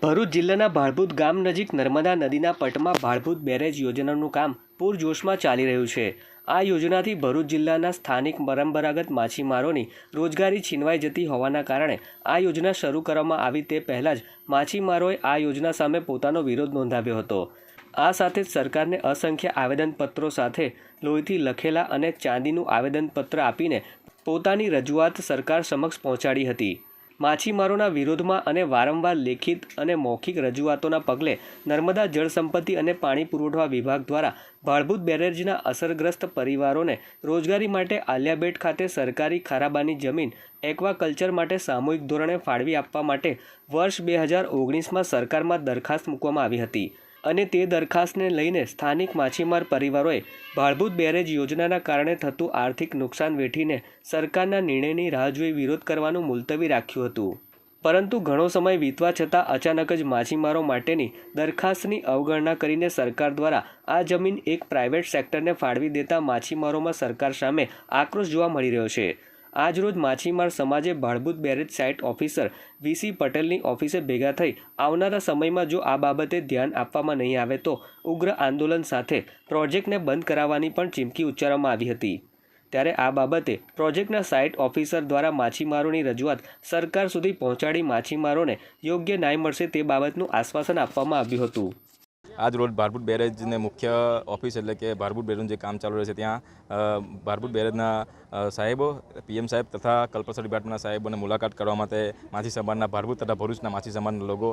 ભરૂચ જિલ્લાના ભાળભૂત ગામ નજીક નર્મદા નદીના પટમાં ભાળભૂત બેરેજ યોજનાનું કામ પૂરજોશમાં ચાલી રહ્યું છે. આ યોજનાથી ભરૂચ જિલ્લાના સ્થાનિક પરંપરાગત માછીમારોની રોજગારી છીનવાઈ જતી હોવાના કારણે આ યોજના શરૂ કરવામાં આવી તે પહેલાં જ માછીમારોએ આ યોજના સામે પોતાનો વિરોધ નોંધાવ્યો હતો. આ સાથે જ સરકારને અસંખ્ય આવેદનપત્રો સાથે લોહીથી લખેલા અને ચાંદીનું આવેદનપત્ર આપીને પોતાની રજૂઆત સરકાર સમક્ષ પહોંચાડી હતી. માછીમારોના વિરોધમાં અને વારંવાર લેખિત અને મૌખિક રજૂઆતોના પગલે નર્મદા જળસંપત્તિ અને પાણી પુરવઠા વિભાગ દ્વારા ભાળભૂત બેરેજના અસરગ્રસ્ત પરિવારોને રોજગારી માટે આલિયાબેટ ખાતે સરકારી ખારાબાની જમીન એક્વાકલ્ચર માટે સામૂહિક ધોરણે ફાળવી આપવા માટે વર્ષ બે હજાર ઓગણીસમાં સરકારમાં દરખાસ્ત મૂકવામાં આવી હતી. અને તે દરખાસ્તને લઈને સ્થાનિક માછીમાર પરિવારોએ ભાળભૂત બેરેજ યોજનાના કારણે થતું આર્થિક નુકસાન વેઠીને સરકારના નિર્ણયની રાહ જોઈ વિરોધ કરવાનું મુલતવી રાખ્યું હતું. પરંતુ ઘણો સમય વીતવા છતાં અચાનક જ માછીમારો માટેની દરખાસ્તની અવગણના કરીને સરકાર દ્વારા આ જમીન એક પ્રાઇવેટ સેક્ટરને ફાળવી દેતા માછીમારોમાં સરકાર સામે આક્રોશ જોવા મળી રહ્યો છે. આજરોજ માછીમાર સમાજે Bhadbhut barrage site officer VC પટેલની ઓફિસે ભેગા થઈ આવનારા સમયમાં જો આ બાબતે ધ્યાન આપવામાં નહીં આવે તો ઉગ્ર આંદોલન સાથે પ્રોજેક્ટને બંધ કરાવવાની પણ ચીમકી ઉચ્ચારવામાં આવી હતી. ત્યારે આ બાબતે પ્રોજેક્ટના સાઇટ ઓફિસર દ્વારા માછીમારોની રજૂઆત સરકાર સુધી પહોંચાડી માછીમારોને યોગ્ય ન્યાય મળશે તે બાબતનું આશ્વાસન આપવામાં આવ્યું હતું. આજ રોજ ભારભૂત બેરેજને મુખ્ય ઓફિસ એટલે કે ભારભૂત બેરેજનું જે કામ ચાલુ રહે છે ત્યાં ભારભૂત બેરેજના સાહેબો, પીએમ સાહેબ તથા કલ્પસર ડિપાર્ટમેન્ટના સાહેબોને મુલાકાત કરવા માટે માછી સમાજના ભારભૂત તથા ભરૂચના માછી સમાજના લોકો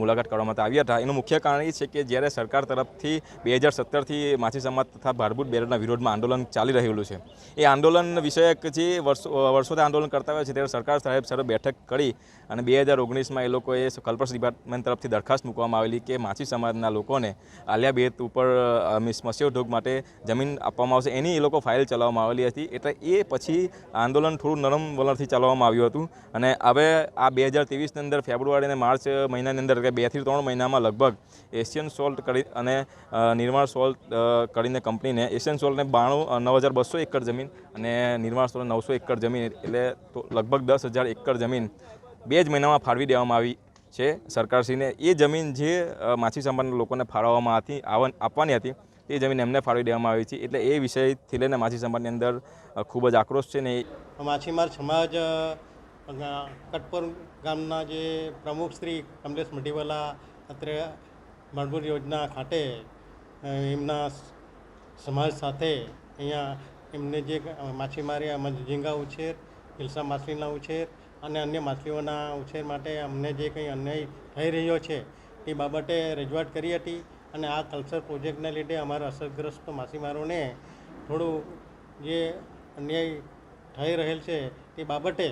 મુલાકાત કરવા માટે આવ્યા હતા. એનું મુખ્ય કારણ એ છે કે જ્યારે સરકાર તરફથી બે હજાર સત્તરથી માછી સમાજ તથા ભારભૂત બેરેજના વિરોધમાં આંદોલન ચાલી રહેલું છે. એ આંદોલન વિષયક જે વર્ષો વર્ષોથી આંદોલન કરતા હોય છે ત્યારે સરકાર સાહેબ સર બેઠક કરી અને બે હજાર ઓગણીસમાં એ લોકોએ કલ્પસ ડિપાર્ટમેન્ટ તરફથી દરખાસ્ત મૂકવામાં આવેલી કે માછી સમાજના લોકોને આલિયા બેત ઉપર અ, મીન્સ માટે જમીન આપવામાં આવશે. એની એ લોકો ફાઇલ ચલાવવામાં આવેલી હતી. એટલે એ પછી આંદોલન થોડું નરમ વલણથી ચલાવવામાં આવ્યું હતું. અને હવે આ બે હજાર ત્રેવીસની અંદર ફેબ્રુઆરી અને માર્ચ મહિનાની અંદર કે બેથી ત્રણ મહિનામાં લગભગ એશિયન સોલ્ટ કરી અને નિર્માણ સોલ્ટ કરીને કંપનીને એશિયન સોલ્ટને બાણું નવ હજાર બસો એકર જમીન અને નિર્માણ સોલ્ટ નવસો એકર જમીન એટલે તો લગભગ દસ હજાર એકર જમીન બે જ મહિનામાં ફાળવી દેવામાં આવી. છે, સરકારશ્રીને એ જમીન જે માછી સંભાળના લોકોને ફાળવવામાં હતી આપવાની હતી એ જમીન એમને ફાળવી દેવામાં આવી છે એટલે એ વિષયથી લઈને માછી સંભાળની અંદર ખૂબ જ આક્રોશ છે ને માછીમાર સમાજ કટપર ગામના જે પ્રમુખ શ્રી કમલેશ મઢીવાલા અત્રે મળભૂત યોજના ખાતે એમના સમાજ સાથે અહીંયા એમને જે માછીમારી આમાં ઝીંગા ઉછેર હિલસા માછલીના ઉછેર અને અન્ય માછલીઓના ઉછેર માટે અમને જે કંઈ અન્યાય થઈ રહ્યો છે, એ બાબતે રજૂઆત કરી હતી અને આ કલ્ચર પ્રોજેક્ટને લીધે અમારા અસરગ્રસ્ત માછીમારોને થોડું જે અન્યાય થઈ રહેલ છે તે બાબતે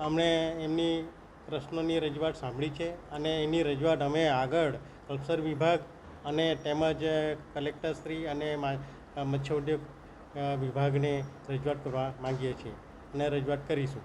અમને એમની પ્રશ્નોની રજૂઆત સાંભળી છે અને એની રજૂઆત અમે આગળ કલ્ચર વિભાગ અને તેમજ કલેક્ટરશ્રી અને મત્સ્ય ઉદ્યોગ વિભાગને રજૂઆત કરવા માંગીએ છીએ અને રજૂઆત કરીશું.